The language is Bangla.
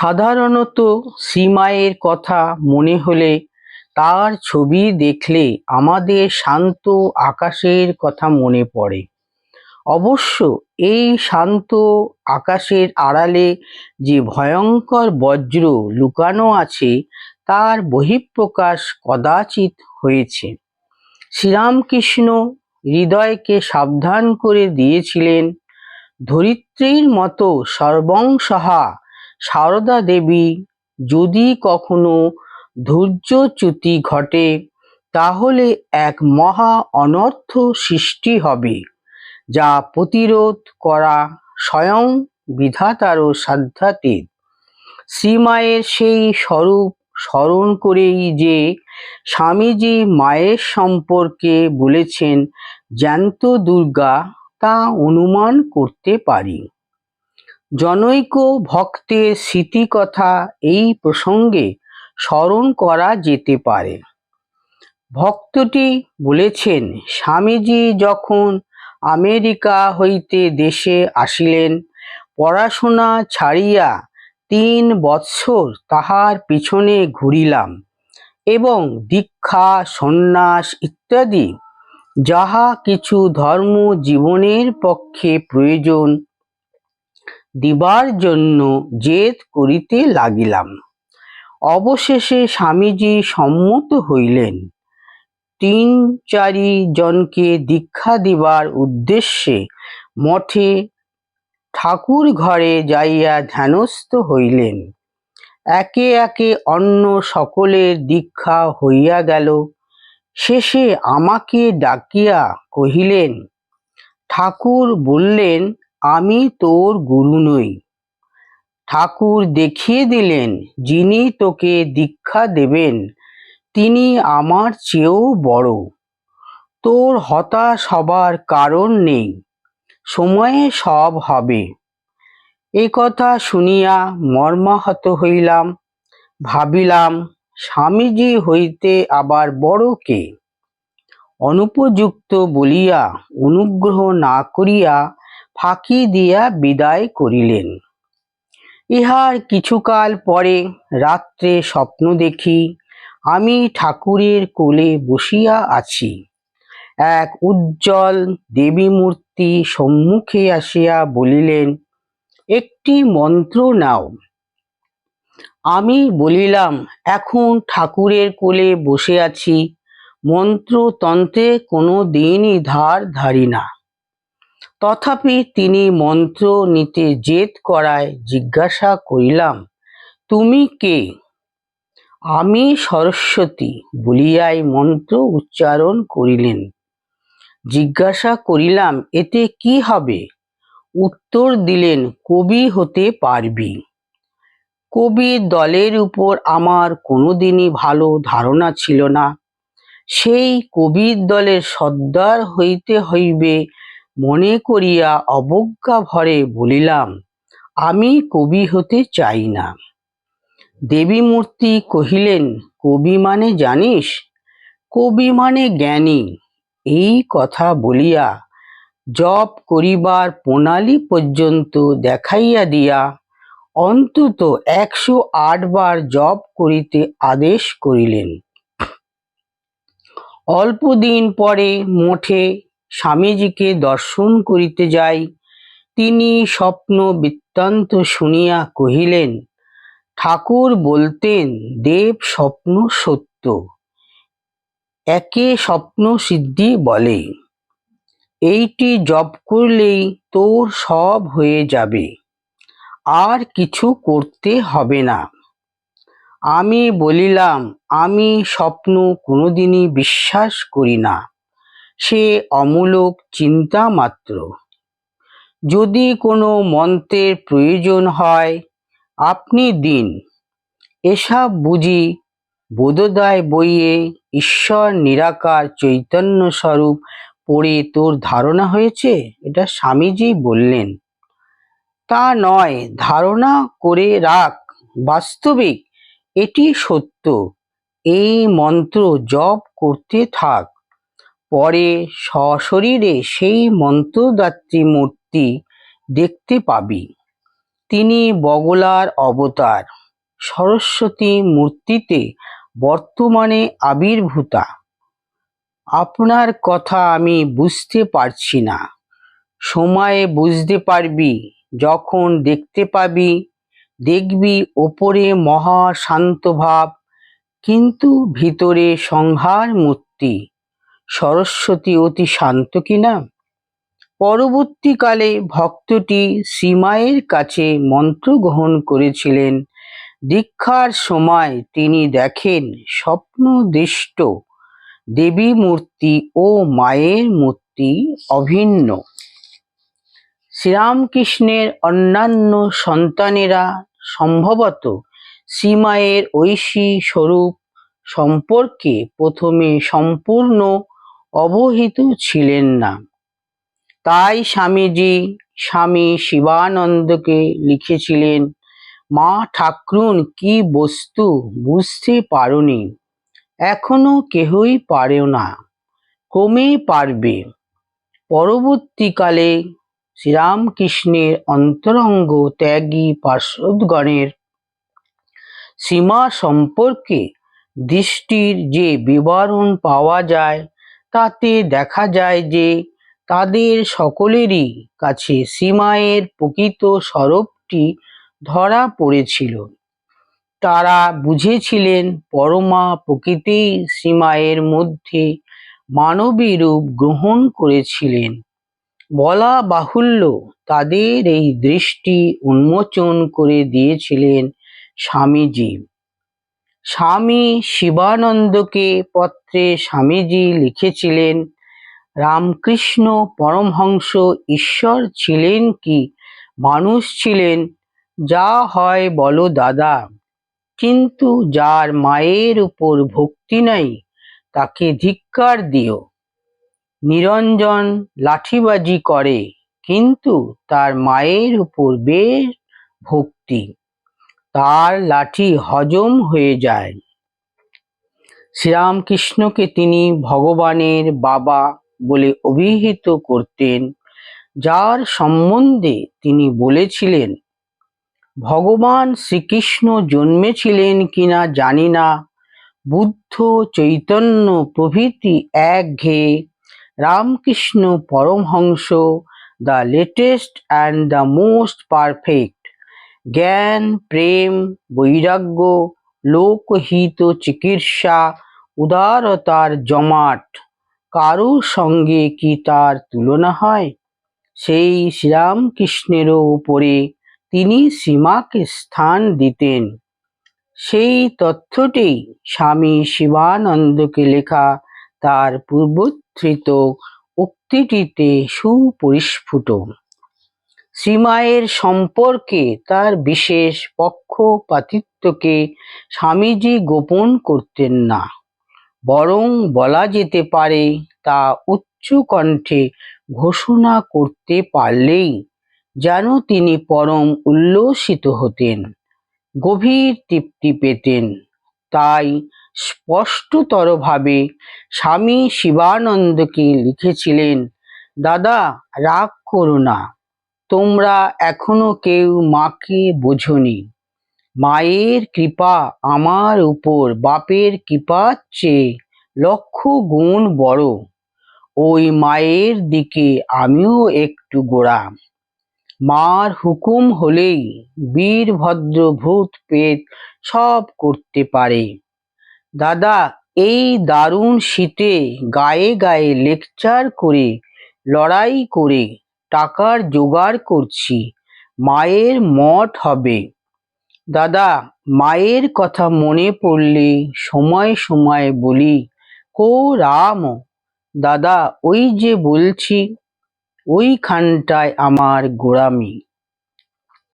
সাধারণত সীমায়ের কথা মনে হলে তার ছবি দেখলে আমাদের শান্ত আকাশের কথা মনে পড়ে। অবশ্য এই শান্ত আকাশের আড়ালে যে ভয়ঙ্কর বজ্র লুকানো আছে, তার বহিঃপ্রকাশ কদাচিৎ হয়েছে। শ্রীরামকৃষ্ণ হৃদয়কে সাবধান করে দিয়েছিলেন, ধরিত্রীর মতো সর্বংসহা সারদা দেবী যদি কখনো ধৈর্যচ্যুতি ঘটে, তাহলে এক মহা অনর্থ সৃষ্টি হবে, যা প্রতিরোধ করা স্বয়ং বিধাতারও সাধ্যাতীত শ্রীমায়ের সেই স্বরূপ স্মরণ করেই যে স্বামীজি মায়ের সম্পর্কে বলেছেন, জ্যান্ত দুর্গা তা অনুমান করতে পারি। জনৈক ভক্তের স্মৃতিকথা এই প্রসঙ্গে স্মরণ করা যেতে পারে। ভক্তটি বলেছেন, স্বামীজি যখন আমেরিকা হইতে দেশে আসিলেন, পড়াশোনা ছাড়িয়া তিন বৎসর তাহার পিছনে ঘুরিলাম এবং দীক্ষা, সন্ন্যাস ইত্যাদি, যাহা কিছু ধর্ম জীবনের পক্ষে প্রয়োজন দিবার জন্য জেদ করিতে লাগিলাম। অবশেষে স্বামীজি সম্মত হইলেন। তিন চারি জনকে দীক্ষা দিবার উদ্দেশ্যে মঠে ঠাকুর ঘরে যাইয়া ধ্যানস্থ হইলেন। একে একে অন্য সকলের দীক্ষা হইয়া গেল। শেষে আমাকে ডাকিয়া কহিলেন, ঠাকুর বললেন আমি তোর গুরু নই। ঠাকুর দেখিয়ে দিলেন, যিনি তোকে দীক্ষা দেবেন, তিনি আমার চেয়েও বড়। তোর হতাশ হবার কারণ নেই, সময়ে সব হবে। এ কথা শুনিয়া মর্মাহত হইলাম, ভাবিলাম, স্বামীজি হইতে আবার বড় কে? অনুপযুক্ত বলিয়া, অনুগ্রহ না করিয়া ফাঁকি দিয়া বিদায় করিলেন। ইহার কিছুকাল পরে রাত্রে স্বপ্ন দেখি আমি ঠাকুরের কোলে বসিয়া আছি। এক উজ্জ্বল দেবী মূর্তি সম্মুখে আসিয়া বলিলেন, একটি মন্ত্র নাও। আমি বলিলাম, এখন ঠাকুরের কোলে বসে আছি। মন্ত্রতন্ত্রে কোনো দিনই ধার ধারি না। তথাপি তিনি মন্ত্র নিতে জেদ করায় জিজ্ঞাসা করিলাম, তুমি কে? আমি সরস্বতী বলিয়াই মন্ত্র উচ্চারণ করিলেন। জিজ্ঞাসা করিলাম, এতে কি হবে? উত্তর দিলেন, কবি হতে পারবি। কবির দলের উপর আমার কোনোদিনই ভালো ধারণা ছিল না। সেই কবির দলের সর্দার হইতে হইবে মনে করিয়া অবজ্ঞা ভরে বলিলাম, আমি কবি হতে চাই না। দেবী মূর্তি কহিলেন, কবি মানে জানিস? কবি মানে জ্ঞানী। এই কথা বলিয়া জপ করিবার প্রণালী পর্যন্ত দেখাইয়া দিয়া অন্তত একশো আট বার জপ করিতে আদেশ করিলেন। অল্প দিন পরে মঠে স্বামীজিকে দর্শন করিতে যাই। তিনি স্বপ্ন বৃত্তান্ত শুনিয়া কহিলেন, ঠাকুর বলতেন, দেব স্বপ্ন সত্য, একে স্বপ্ন সিদ্ধি বলে। এইটি জপ করলেই তোর সব হয়ে যাবে, আর কিছু করতে হবে না। আমি বলিলাম, আমি স্বপ্ন কোনোদিনই বিশ্বাস করি না। সে অমূলক চিন্তা মাত্র। যদি কোনো মন্ত্রের প্রয়োজন হয়, আপনি দিন। এসব বুঝি বোধোদয় বইয়ে ঈশ্বর নিরাকার চৈতন্য স্বরূপ পড়ে তোর ধারণা হয়েছে? এটা স্বামীজি বললেন। তা নয়, ধারণা করে রাখ। বাস্তবিক, এটি সত্য। এই মন্ত্র জপ করতে থাক। পরে সশরীরে সেই মন্ত্রদাত্রী মূর্তি দেখতে পাবি। তিনি বগলার অবতার। সরস্বতী মূর্তিতে বর্তমানে আবির্ভূতা। আপনার কথা আমি বুঝতে পারছি না। সময়ে বুঝতে পারবি, যখন দেখতে পাবি, দেখবি ওপরে মহা শান্ত ভাব, কিন্তু ভিতরে সংহার মূর্তি। সরস্বতী অতি শান্ত কিনা পরবর্তীকালে ভক্তটি শ্রীমায়ের কাছে মন্ত্র গ্রহণ করেছিলেন। দীক্ষার সময় তিনি দেখেন স্বপ্নদৃষ্ট দেবী মূর্তি ও মায়ের মূর্তি অভিন্ন। শ্রীরামকৃষ্ণের অন্যান্য সন্তানেরা সম্ভবত শ্রীমায়ের ঐশী স্বরূপ সম্পর্কে প্রথমে সম্পূর্ণ অবহিত ছিলেন না। তাই স্বামীজি স্বামী শিবানন্দকে লিখেছিলেন, মা ঠাকরুন, কি বস্তু বুঝতে পারোনি। এখনও কেহই পারেও না, কমে পারবে। পরবর্তীকালে শ্রীরামকৃষ্ণের অন্তরঙ্গ ত্যাগী পার্শ্বদগণের সীমা সম্পর্কে দৃষ্টির যে বিবরণ পাওয়া যায় তাতে দেখা যায় যে তাদের সকলেরই কাছে সীমায়ের প্রকৃত স্বরূপটি ধরা পড়েছিল। তারা বুঝেছিলেন পরমা প্রকৃতি সীমায়ের মধ্যে মানবী রূপ গ্রহণ করেছিলেন। বলা বাহুল্য তাদের এই দৃষ্টি উন্মোচন করে দিয়েছিলেন স্বামীজি। স্বামী শিবানন্দকে পত্রে স্বামীজি লিখেছিলেন, রামকৃষ্ণ পরমহংস ঈশ্বর ছিলেন কি? মানুষ ছিলেন, যা হয় বলো দাদা। কিন্তু যার মায়ের উপর ভক্তি নাই, তাকে ধিক্কার দিও। নিরঞ্জন লাঠিবাজি করে, কিন্তু তার মায়ের উপর বেশ ভক্তি। তার লাঠি হজম হয়ে যায়। শ্রীরামকৃষ্ণকে তিনি ভগবানের বাবা বলে অভিহিত করতেন, যার সম্বন্ধে তিনি বলেছিলেন, ভগবান শ্রীকৃষ্ণ জন্মেছিলেন কিনা জানি না। বুদ্ধ চৈতন্য প্রভৃতি একঘেয়ে Ramakrishna Paramahamsa, the latest and the most perfect. জ্ঞান, প্রেম, বৈরাগ্য, লোকহিত চিকিৎসা, উদারতার জমাট, কারুর সঙ্গে কি তার তুলনা হয়? সেই শ্রীরামকৃষ্ণেরও উপরে তিনি সীমাকে স্থান দিতেন। সেই তথ্যটি স্বামী শিবানন্দকে লেখা তার পূর্বোত্থিত উক্তিটিতে সুপরিস্ফুট। শ্রীমায়ের সম্পর্কে তার বিশেষ পক্ষপাতিত্বকে স্বামীজি গোপন করতেন না। বরং বলা যেতে পারে, তা উচ্চ কণ্ঠে ঘোষণা করতে পারলেই যেন তিনি পরম উল্লসিত হতেন, গভীর তৃপ্তি পেতেন। তাই স্পষ্টতরভাবে স্বামী শিবানন্দকে লিখেছিলেন, দাদা, রাগ করো না। তোমরা এখনও কেউ মাকে বোঝনি। মায়ের কৃপা আমার উপর, বাপের কৃপার চেয়ে লক্ষ গুণ বড়। ওই মায়ের দিকে আমিও একটু গোড়া মার হুকুম হলেই বীরভদ্র ভূত পেত সব করতে পারে। দাদা, এই দারুণ শীতে গায়ে গায়ে লেকচার করে, লড়াই করে টাকার জোগাড় করছি। মায়ের মঠ হবে। দাদা, মায়ের কথা মনে পড়লে সময় সময় বলি, কো রাম, দাদা, ওই যে বলছি, ওইখানটায় আমার গোড়ামি।